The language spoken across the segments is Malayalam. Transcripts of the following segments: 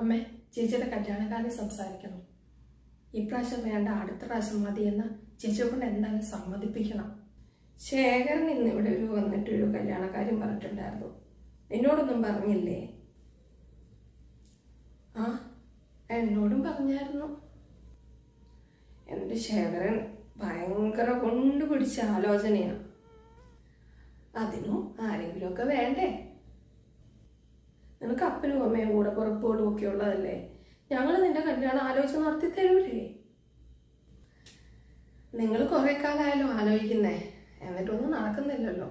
അമ്മേ ചേച്ചിയുടെ കല്യാണക്കാരനെ സംസാരിക്കണം. ഇപ്രാവശ്യം വേണ്ട അടുത്ത പ്രാവശ്യം മതി എന്ന് ചേച്ചിയെ കൊണ്ട് എന്തായാലും സമ്മതിപ്പിക്കണം. ശേഖരൻ ഇന്ന് ഇവിടെ ഒരു വന്നിട്ട് ഒരു കല്യാണക്കാര്യം പറഞ്ഞിട്ടുണ്ടായിരുന്നു. എന്നോടൊന്നും പറഞ്ഞില്ലേ? ആ എന്നോടും പറഞ്ഞായിരുന്നു. എന്നിട്ട് ശേഖരൻ ഭയങ്കര കൊണ്ടുപിടിച്ച ആലോചനയാണ് അതിനും ആരെങ്കിലുമൊക്കെ വേണ്ടേ? നിനക്ക് അപ്പനും അമ്മയും കൂടെ പുറപ്പോടും ഒക്കെ ഉള്ളതല്ലേ ഞങ്ങൾ നിന്റെ കല്യാണം ആലോചിച്ച് നടത്തി തരൂലേ? നിങ്ങൾ കുറെ കാലമായാലും ആലോചിക്കുന്നേ. എന്നിട്ടൊന്നും നടക്കുന്നില്ലല്ലോ.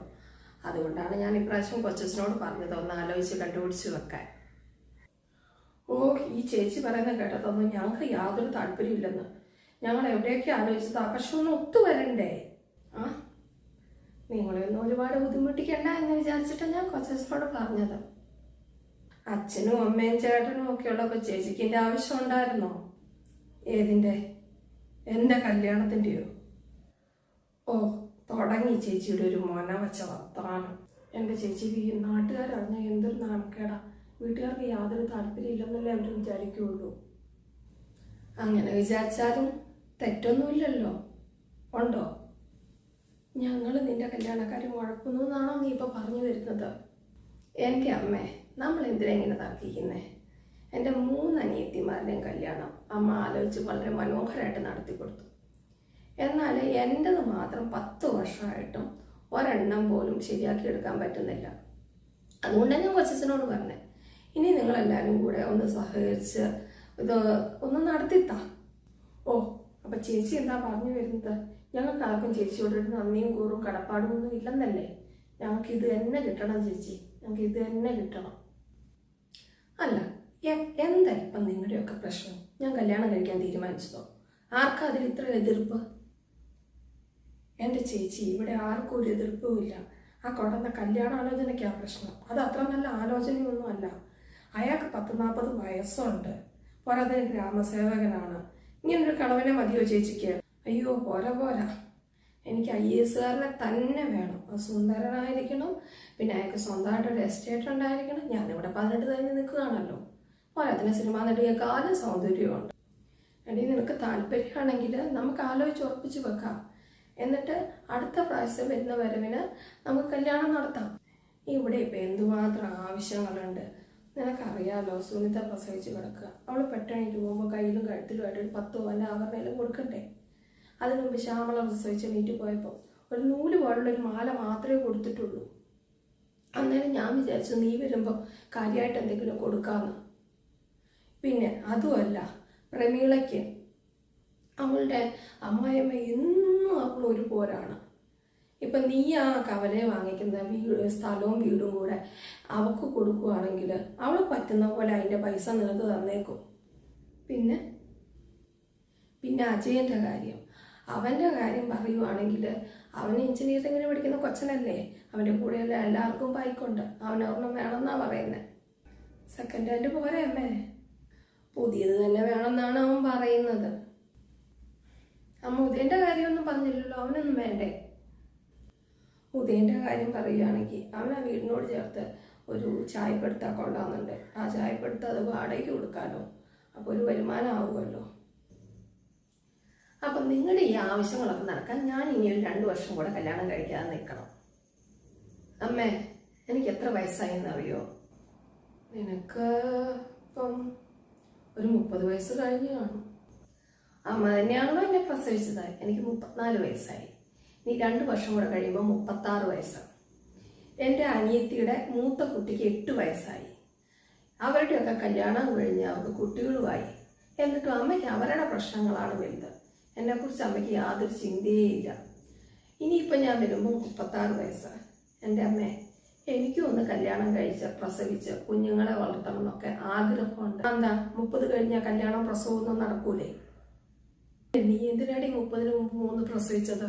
അതുകൊണ്ടാണ് ഞാൻ ഇപ്രാവശ്യം കൊച്ചസിനോട് പറഞ്ഞത് ഒന്ന് ആലോചിച്ച് കണ്ടുപിടിച്ച് വെക്കാൻ. ഓ ഈ ചേച്ചി പറയുന്ന കേട്ടതൊന്നും ഞങ്ങൾക്ക് യാതൊരു താല്പര്യമില്ലെന്ന്. ഞങ്ങൾ എവിടെയൊക്കെ ആലോചിച്ചതാ? പക്ഷെ ഒന്ന് ഒത്തുവരണ്ടേ ആ? നിങ്ങളെ ഒന്നും ഒരുപാട് ബുദ്ധിമുട്ടിക്കണ്ട എന്ന് വിചാരിച്ചിട്ടാണ് ഞാൻ കൊച്ചസിനോട് പറഞ്ഞത്. അച്ഛനും അമ്മയും ചേട്ടനും ഒക്കെ ഉള്ളപ്പോൾ ചേച്ചിക്ക് എന്റെ ആവശ്യം ഉണ്ടായിരുന്നോ? ഏതിന്റെ? എന്റെ കല്യാണത്തിന്റെയോ? ഓ തുടങ്ങി ചേച്ചിയുടെ ഒരു മോന വെച്ച വർത്തമാനം എന്റെ ചേച്ചിക്ക് ഈ നാട്ടുകാരറിഞ്ഞ എന്തൊരു നാണക്കേടാ. വീട്ടുകാർക്ക് യാതൊരു താല്പര്യമില്ലെന്നല്ലേ അവർ വിചാരിക്കുകയുള്ളൂ അങ്ങനെ വിചാരിച്ചാലും തെറ്റൊന്നുമില്ലല്ലോ. ഉണ്ടോ? ഞങ്ങൾ നിന്റെ കല്യാണക്കാരും മുഴക്കുന്നു എന്നാണോ നീ ഇപ്പോൾ പറഞ്ഞു വരുന്നത്? എന്റെ അമ്മേ. നമ്മൾ എന്തിനാ ഇങ്ങനെ തർക്കിക്കുന്നേ? എന്റെ മൂന്ന് അനിയത്തിമാരുടെയും കല്യാണം അമ്മ ആലോചിച്ച് വളരെ മനോഹരമായിട്ട് നടത്തി കൊടുത്തു. എന്നാൽ എന്റെത് മാത്രം പത്ത് വർഷമായിട്ടും ഒരെണ്ണം പോലും ശരിയാക്കി എടുക്കാൻ പറ്റുന്നില്ല. അതുകൊണ്ടാണ് ഞാൻ കൊച്ചച്ഛനോട് പറഞ്ഞത് ഇനി നിങ്ങളെല്ലാവരും കൂടെ ഒന്ന് സഹകരിച്ച് ഇത് ഒന്ന് നടത്തിത്താ. ഓ അപ്പൊ ചേച്ചി എന്താ പറഞ്ഞു വരുന്നത്? ഞങ്ങൾക്ക് ആർക്കും ചേച്ചിയോട് നന്ദിയും കൂറും കടപ്പാടും ഒന്നും ഇല്ലെന്നല്ലേ? ഞങ്ങൾക്ക് ഇത് തന്നെ കിട്ടണം ചേച്ചി. ഞങ്ങൾക്ക് ഇത് തന്നെ കിട്ടണം. അല്ല എന്താ ഇപ്പം നിങ്ങളുടെയൊക്കെ പ്രശ്നം? ഞാൻ കല്യാണം കഴിക്കാൻ തീരുമാനിച്ചതോ? ആർക്കാ അതിൽ ഇത്ര എതിർപ്പ്? എന്റെ ചേച്ചി ഇവിടെ ആർക്കും ഒരു എതിർപ്പുമില്ല ആ കൊടന്ന കല്യാണാലോചനയ്ക്കാ പ്രശ്നം. അത് അത്ര നല്ല ആലോചനയൊന്നും അല്ല. അയാൾക്ക് പത്ത് നാൽപ്പത് വയസ്സുണ്ട്. പോരാതെ ഗ്രാമസേവകനാണ്. ഇങ്ങനൊരു കളവനെ മതിയോ ചേച്ചിക്ക്? അയ്യോ പോരാ പോരാ. എനിക്ക് ഐ എസ് കാരനെ തന്നെ വേണം. സുന്ദരനായിരിക്കണം പിന്നെ അയാൾക്ക് സ്വന്തമായിട്ട് ഒരു എസ്റ്റേറ്റ് ഉണ്ടായിരിക്കണം. ഞാനിവിടെ പതിനെട്ട് കഴിഞ്ഞ് നിൽക്കുകയാണല്ലോ. പോരാത്തിന് സിനിമാ നടിയേക്കാളും സൗന്ദര്യമുണ്ട്. എടി നിനക്ക് താല്പര്യമാണെങ്കിൽ നമുക്ക് ആലോചിച്ച് ഉറപ്പിച്ച് വെക്കാം. എന്നിട്ട് അടുത്ത പ്രാവശ്യം വരുന്ന വരവിന് നമുക്ക് കല്യാണം നടത്താം. ഇവിടെ ഇപ്പം എന്തുമാത്രം ആവശ്യങ്ങളുണ്ട്? നിനക്കറിയാലോ സുനിത പ്രസവിച്ച് കിടക്കുക. അവൾ പെട്ടെണിക്ക് പോകുമ്പോൾ കയ്യിലും കഴുത്തിലുമായിട്ട് ഒരു പത്ത് അല്ല ആവരണയിലും കൊടുക്കണ്ടേ? അതിനു മുമ്പ് ശ്യാമള പ്രസവിച്ച് വീട്ടിൽ പോയപ്പോൾ ഒരു നൂൽ പോലുള്ള ഒരു മാല മാത്രമേ കൊടുത്തിട്ടുള്ളൂ. അന്നേരം ഞാൻ വിചാരിച്ചു നീ വരുമ്പോൾ കാര്യമായിട്ട് എന്തെങ്കിലും കൊടുക്കാമെന്ന് പിന്നെ അതുമല്ല പ്രമീളയ്ക്ക് അവളുടെ അമ്മായിയമ്മ എന്നും അവൾ ഒരു പോരാണ്. ഇപ്പം നീ ആ കവലയെ വാങ്ങിക്കുന്ന വീട് സ്ഥലവും വീടും കൂടെ അവൾക്ക് കൊടുക്കുവാണെങ്കിൽ അവൾ പറ്റുന്ന പോലെ അതിന്റെ പൈസ നിനക്ക് തന്നേക്കും. പിന്നെ പിന്നെ അജയന്റെ കാര്യം. അവന്റെ കാര്യം പറയുവാണെങ്കിൽ അവൻ എഞ്ചിനീയറിങ്ങിന് പഠിക്കുന്ന കൊച്ചനല്ലേ? അവന്റെ കൂടെയുള്ള എല്ലാവർക്കും ബൈക്കുണ്ട് അവനൊരെണ്ണം വേണമെന്നാ പറയുന്നത് സെക്കൻഡ് ഹാൻഡ് പോരെ അമ്മേ. പുതിയത് തന്നെ വേണമെന്നാണ് അവൻ പറയുന്നത്. അമ്മ ഉദയന്റെ കാര്യമൊന്നും പറഞ്ഞില്ലല്ലോ അവനൊന്നും വേണ്ടേ? ഉദയന്റെ കാര്യം പറയുകയാണെങ്കിൽ അവൻ ആ വീടിനോട് ചേർത്ത് ഒരു ചായപ്പെടുത്താൻ കൊള്ളാമെന്നുണ്ട്. ആ ചായപ്പെടുത്ത് അത് വാടകയ്ക്ക് കൊടുക്കാമല്ലോ അപ്പോൾ ഒരു വരുമാനം ആവുമല്ലോ. അപ്പം നിങ്ങളുടെ ഈ ആവശ്യങ്ങളൊക്കെ നടക്കാൻ ഞാൻ ഇനി ഒരു രണ്ട് വർഷം കൂടെ കല്യാണം കഴിക്കാതെ നിൽക്കണം. അമ്മേ എനിക്ക് എത്ര വയസ്സായെന്നറിയോ? നിനക്ക് ഇപ്പം ഒരു മുപ്പത് വയസ്സ് കഴിഞ്ഞു കാണും അമ്മ തന്നെയാണല്ലോ എന്നെ പ്രസവിച്ചത് എനിക്ക് മുപ്പത്തിനാല് വയസ്സായി. ഇനി രണ്ട് വർഷം കൂടെ കഴിയുമ്പോൾ മുപ്പത്താറ് വയസ്സാണ് എന്റെ അനിയത്തിയുടെ മൂത്ത കുട്ടിക്ക് എട്ട് വയസ്സായി. അവരുടെയൊക്കെ കല്യാണം കഴിഞ്ഞ് അവർക്ക് കുട്ടികളുമായി. എന്നിട്ടും അമ്മയ്ക്ക് അവരുടെ പ്രശ്നങ്ങളാണ് വലുത്. എന്നെക്കുറിച്ച് അമ്മയ്ക്ക് യാതൊരു ചിന്തയേയില്ല ഇനിയിപ്പോൾ ഞാൻ വരുമ്പോൾ മുപ്പത്താറ് വയസ്സാണ്. എന്റെ അമ്മേ എനിക്കും ഒന്ന് കല്യാണം കഴിച്ച് പ്രസവിച്ച് കുഞ്ഞുങ്ങളെ വളർത്തണം എന്നൊക്കെ ആഗ്രഹമുണ്ട്. എന്താ മുപ്പത് കഴിഞ്ഞാൽ കല്യാണം പ്രസവമൊന്നും നടക്കൂലേ? നീ എന്തിനാടി മുപ്പതിന് മുമ്പ് മൂന്ന് പ്രസവിച്ചത്?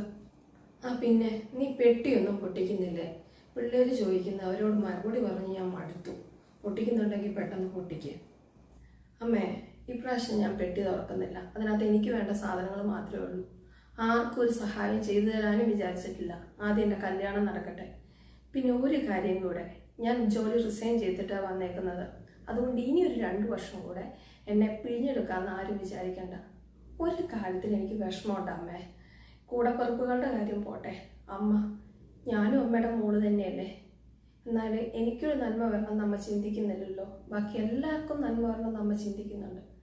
ആ പിന്നെ നീ പെട്ടിയൊന്നും പൊട്ടിക്കുന്നില്ലേ? പിള്ളേർ ചോദിക്കുന്ന അവരോട് മറുപടി പറഞ്ഞ് ഞാൻ മടുത്തു. പൊട്ടിക്കുന്നുണ്ടെങ്കിൽ പെട്ടെന്ന് പൊട്ടിക്കേ. അമ്മേ ഇപ്രാവശ്യം ഞാൻ പെട്ടി തുറക്കുന്നില്ല. അതിനകത്ത് എനിക്ക് വേണ്ട സാധനങ്ങൾ മാത്രമേ ഉള്ളൂ. ആർക്കും ഒരു സഹായം ചെയ്തു തരാനും വിചാരിച്ചിട്ടില്ല. ആദ്യം എന്റെ കല്യാണം നടക്കട്ടെ. പിന്നെ ഒരു കാര്യം കൂടെ. ഞാൻ ജോലി റിസൈൻ ചെയ്തിട്ടാണ് വന്നേക്കുന്നത്. അതുകൊണ്ട് ഇനി ഒരു രണ്ട് വർഷം കൂടെ എന്നെ പിഴിഞ്ഞെടുക്കാമെന്ന് ആരും വിചാരിക്കണ്ട. ഒരു കാര്യത്തിൽ എനിക്ക് വിഷമമുണ്ട് അമ്മേ. കൂടപ്പുറപ്പുകളുടെ കാര്യം പോട്ടെ. അമ്മ ഞാനും അമ്മയുടെ മോൾ തന്നെയല്ലേ. എന്നാൽ എനിക്കൊരു നന്മ വരണം നമ്മ ചിന്തിക്കുന്നില്ലല്ലോ. ബാക്കി എല്ലാവർക്കും നന്മ വരണം നമ്മ ചിന്തിക്കുന്നുണ്ട്.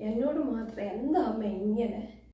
എന്നോട് മാത്രം എന്താ അമ്മ ഇങ്ങനെ?